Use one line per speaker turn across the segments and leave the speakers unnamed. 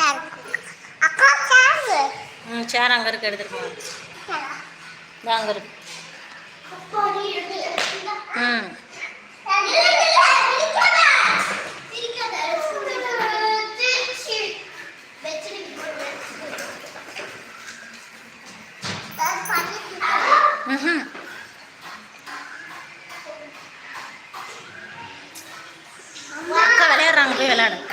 sir அக்கா sir ம் சேர் அங்கே இருக்கு எடுத்துட்டு போங்க அங்கே இருக்கு விளையாடுறாங்க போய் விளையாடு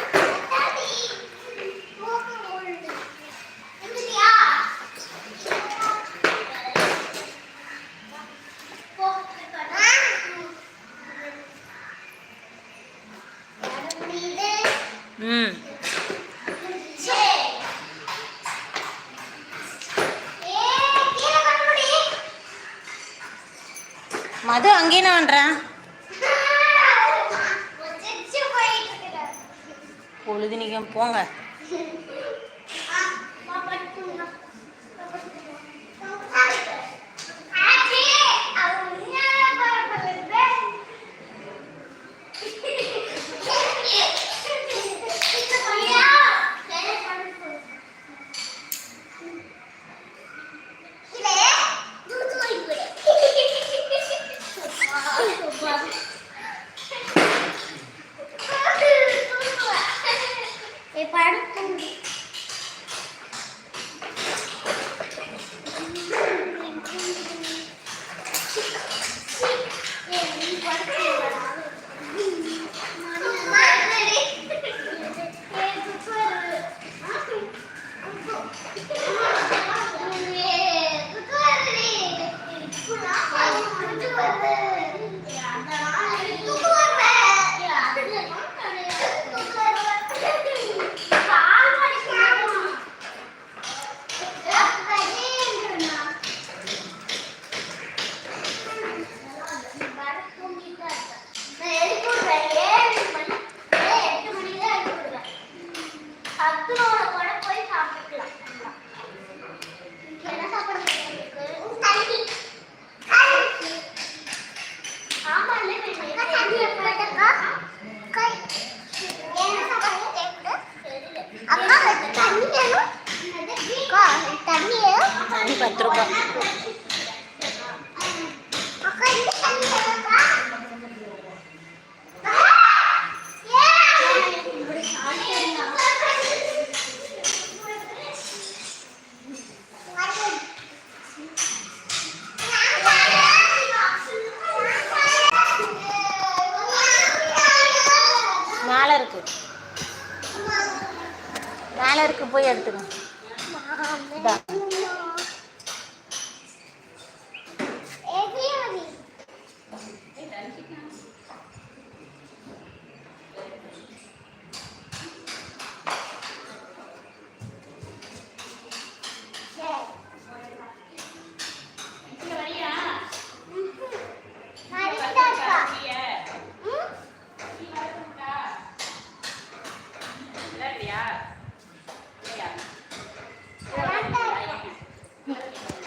ம் மது அங்கே என்ன பண்ணுறேன் பொழுது நீங்கள் போங்க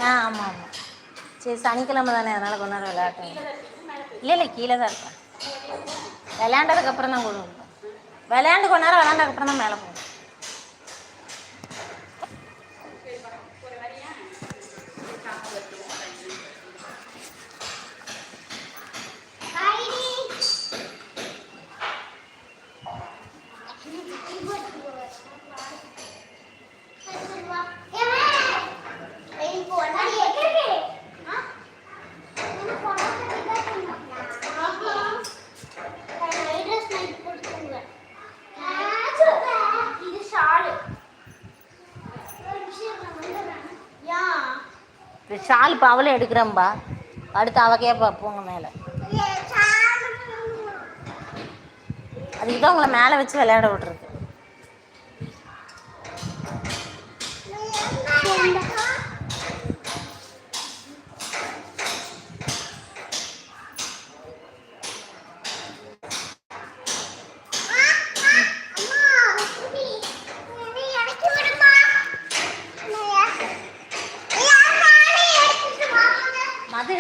ஆ ஆமாம் ஆமாம் சரி சனிக்கிழமை தானே அதனால் கொஞ்ச நேரம் விளையாட்டேன் இல்லை இல்லை கீழே தான் இருப்பேன் விளையாண்டதுக்கப்புறம் தான் கொண்டு விளையாண்டு கொஞ்ச நேரம் விளையாண்டதுக்கப்புறம் தான் மேலே ஷால் இப்போ அவளும் எடுக்கிறேன்பா அடுத்து அவ கேட்பா போங்க மேலே அதுக்கு தான் உங்களை மேலே வச்சு விளையாட விட்ருக்கு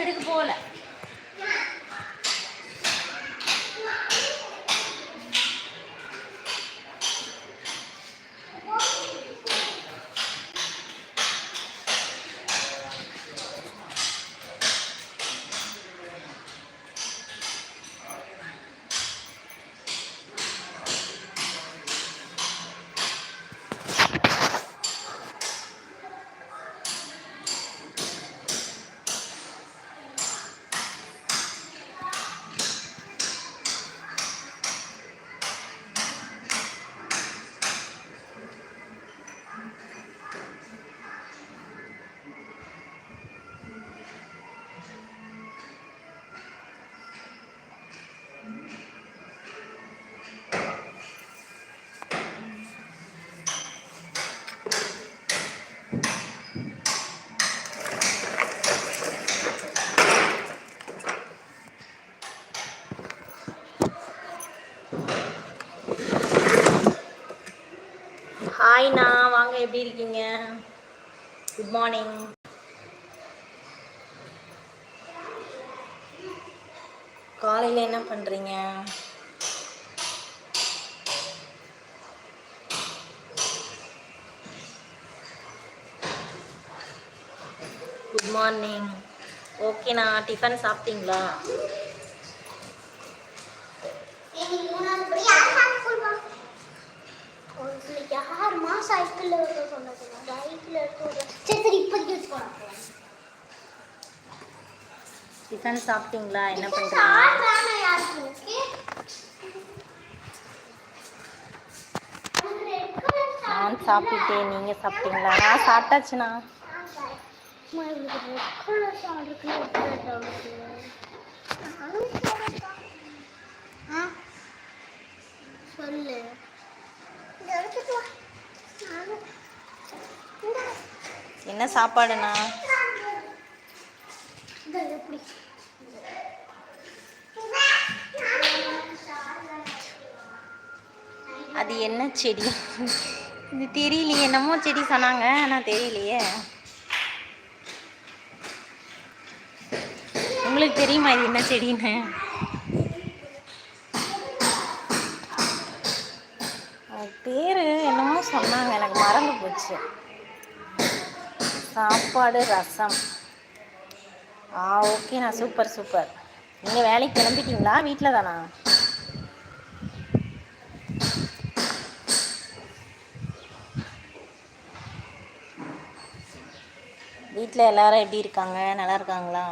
这个包了。எல்லாரும் எப்படி இருக்கீங்க குட் மார்னிங் காலையில் என்ன பண்ணுறீங்க குட் மார்னிங் ஓகேண்ணா டிஃபன் சாப்பிட்டீங்களா
ஒரு சில யார் மாதம் சைக்கிளில் இருக்க சொன்னது பைக்கில் இருக்க சரி சரி இப்போதைக்கு வச்சுக்கோங்க
டிஃபன் சாப்பிட்டீங்களா என்ன பண்ணுறது நான் சாப்பிட்டேன் நீங்கள் சாப்பிட்டீங்களா நான் சாப்பிட்டாச்சுண்ணா சொல்லு என்ன சாப்பாடுண்ணா அது என்ன செடி இது தெரியலையே என்னமோ செடி சொன்னாங்க ஆனால் தெரியலையே உங்களுக்கு தெரியுமா இது என்ன செடின்னு பேர் சொன்னாங்க எனக்கு மறந்து போச்சு சாப்பாடு ரசம் ஆ ஓகே நான் சூப்பர் சூப்பர் நீங்கள் வேலைக்கு கிளம்பிட்டீங்களா வீட்டில் தானா வீட்டில் எல்லாரும் எப்படி இருக்காங்க நல்லா இருக்காங்களா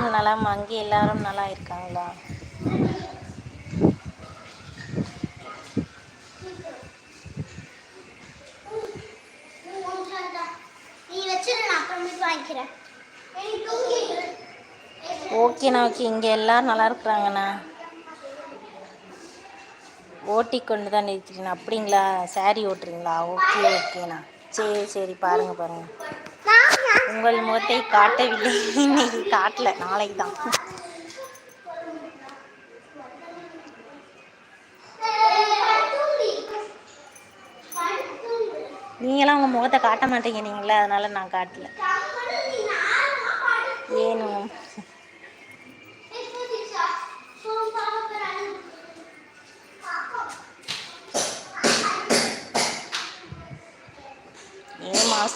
எல்லாரும் நல்லா அங்கே எல்லாரும் நல்லா இருக்காங்களா ஓகேண்ணா ஓகே இங்கே எல்லாரும் நல்லா இருக்கிறாங்கண்ணா ஓட்டி கொண்டு தான் நிறுத்திக்கணும் அப்படிங்களா சாரி ஓட்டுறீங்களா ஓகே ஓகேண்ணா சரி சரி பாருங்கள் பாருங்கள் உங்கள் முகத்தை காட்டவில்லை இன்னைக்கு காட்டல நாளைக்கு தான் நீங்களாம் உங்கள் முகத்தை காட்ட மாட்டேங்கிறீங்களே அதனால நான் காட்டல ஏனும்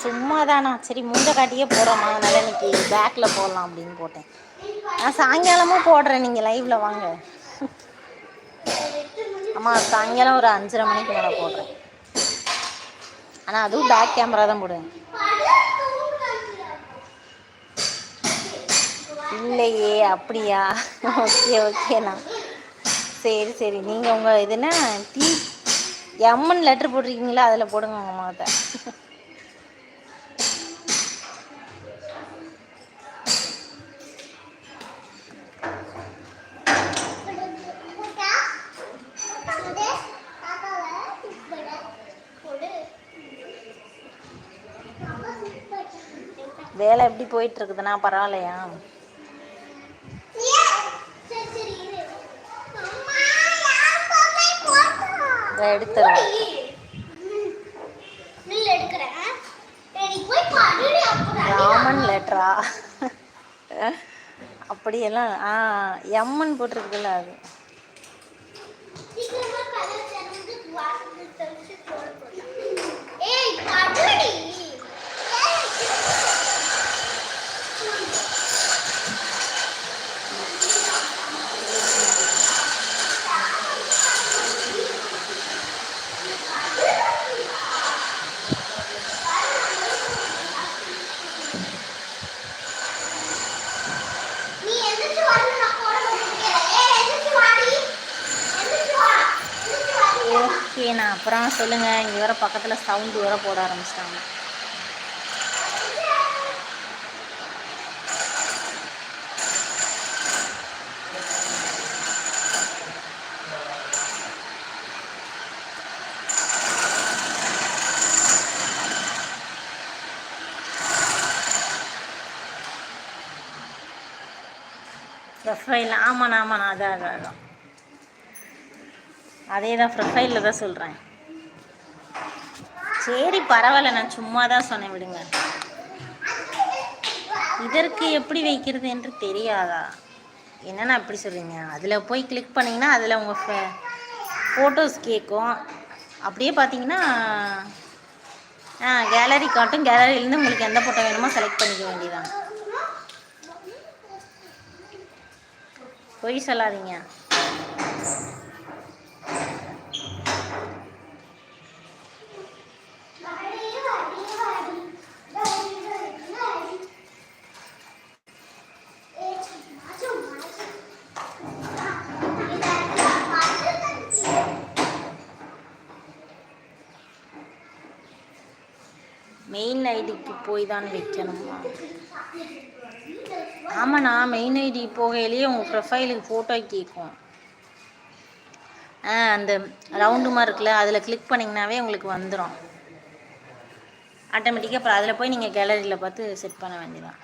சும்மா தானா சரி மூஞ்ச காட்டியே போகிறோமா அதனால் இன்னைக்கு பேக்கில் போடலாம் அப்படின்னு போட்டேன் நான் சாயங்காலமும் போடுறேன் நீங்கள் லைவில் வாங்க ஆமாம் சாயங்காலம் ஒரு அஞ்சரை மணிக்கு மேலே போடுறேன் ஆனால் அதுவும் பேக் கேமரா தான் போடுவேன் இல்லையே அப்படியா ஓகே ஓகேண்ணா சரி சரி நீங்கள் உங்கள் இதுனா டி எம்முன்னு லெட்ரு போட்டிருக்கீங்களா அதில் போடுங்க உங்கள் மாதிரி எப்படி போயிட்டுருக்குதுண்ணா பரவாயில்லையா எடுத்துறேன் ராமன் லெட்டரா அப்படியெல்லாம் ஆ எம்மன் போட்டிருக்குல்ல அது அப்புறம் சொல்லுங்கள் இங்கே வேறு பக்கத்தில் சவுண்டு வேறு போட ஆரம்பிச்சிட்டாங்க ப்ரொஃபைல் ஆமாண்ணா ஆமாண்ணா அதான் அதான் அதான் அதே தான் ப்ரொஃபைலில் தான் சொல்கிறேன் சரி பரவாயில்ல நான் சும்மா தான் சொன்னேன் விடுங்க இதற்கு எப்படி வைக்கிறது என்று தெரியாதா என்னென்னா அப்படி சொல்கிறீங்க அதில் போய் கிளிக் பண்ணிங்கன்னா அதில் உங்கள் ஃபோட்டோஸ் கேட்கும் அப்படியே பார்த்தீங்கன்னா கேலரி காட்டும் கேலரியிலேருந்து உங்களுக்கு எந்த ஃபோட்டோ வேணுமோ செலக்ட் பண்ணிக்க வேண்டியதான் பொய் சொல்லாதீங்க மெயின் ஐடிக்கு போய் தான் வைக்கணுமா ஆமாண்ணா மெயின் ஐடி போகையிலேயே உங்கள் ப்ரொஃபைலுக்கு ஃபோட்டோ கேட்கும் ஆ அந்த ரவுண்டுமா இருக்குல்ல அதில் கிளிக் பண்ணிங்கனாவே உங்களுக்கு வந்துடும் ஆட்டோமேட்டிக்காக அப்புறம் அதில் போய் நீங்கள் கேலரியில் பார்த்து செட் பண்ண வேண்டியதான்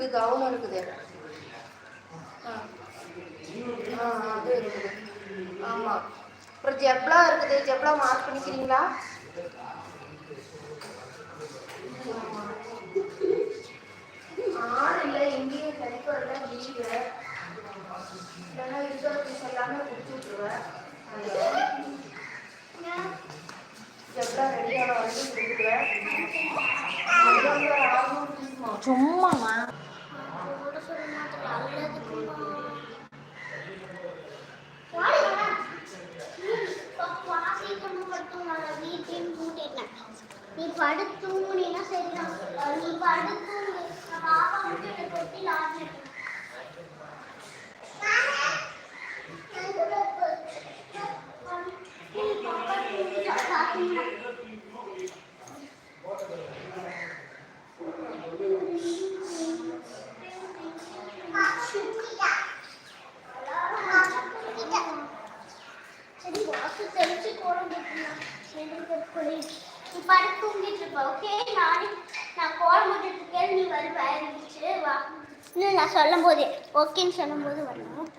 இருக்குது கவனம் இருக்குது அது ஆமாம் அப்புறம் ஜெப்லா இருக்குது ஜெப்லா மார்க் பண்ணிக்கிறீங்களா ஆறு இல்லை இங்கேயும் கிடைக்கிறதுல லீவு இல்லைன்னா எல்லாமே கொடுத்து விட்ருவேன் சும்மா
படுத்து தூங்குனீங்கன்னா சரிதான் நீ பாப்பா மட்டும் எனக்கு கொட்டி லாஜ் இன்னும் நான் சொல்லும் போது ஓகேன்னு சொல்லும் போது வரணும்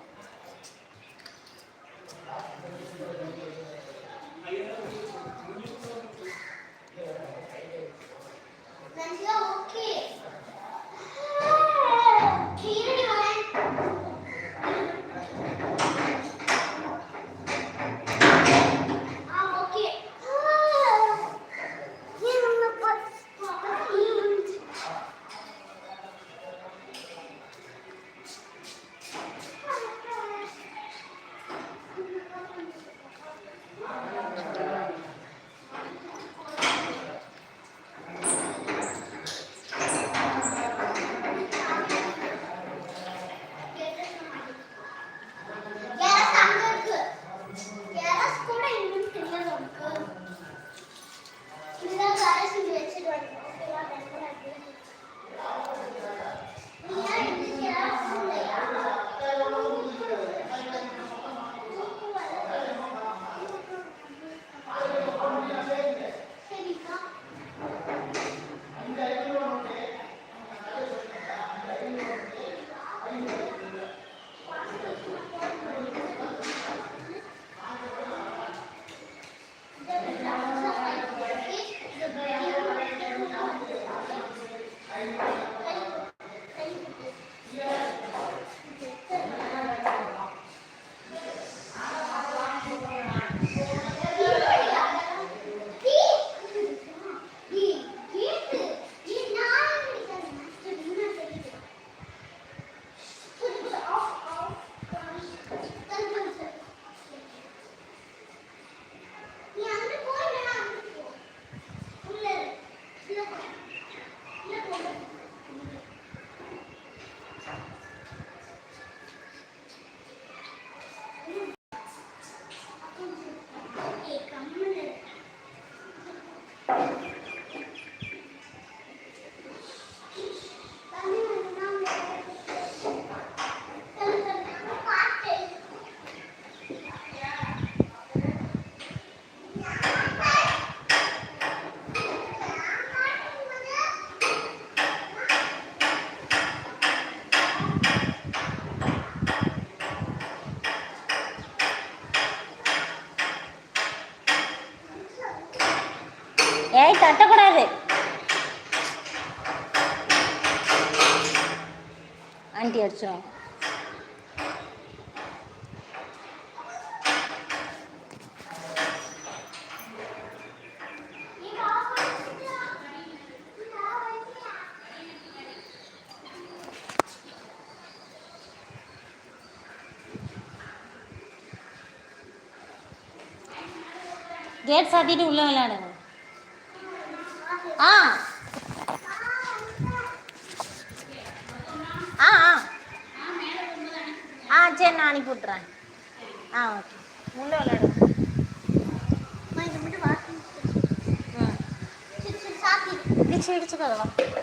தூக்கி அடிச்சிடும் கேட் சாத்திட்டு உள்ளே விளையாடுங்க போட்டுறேன் ஆ ஓகே உள்ளே விளையாடுங்க இடிச்சு இடிச்சுக்கோவா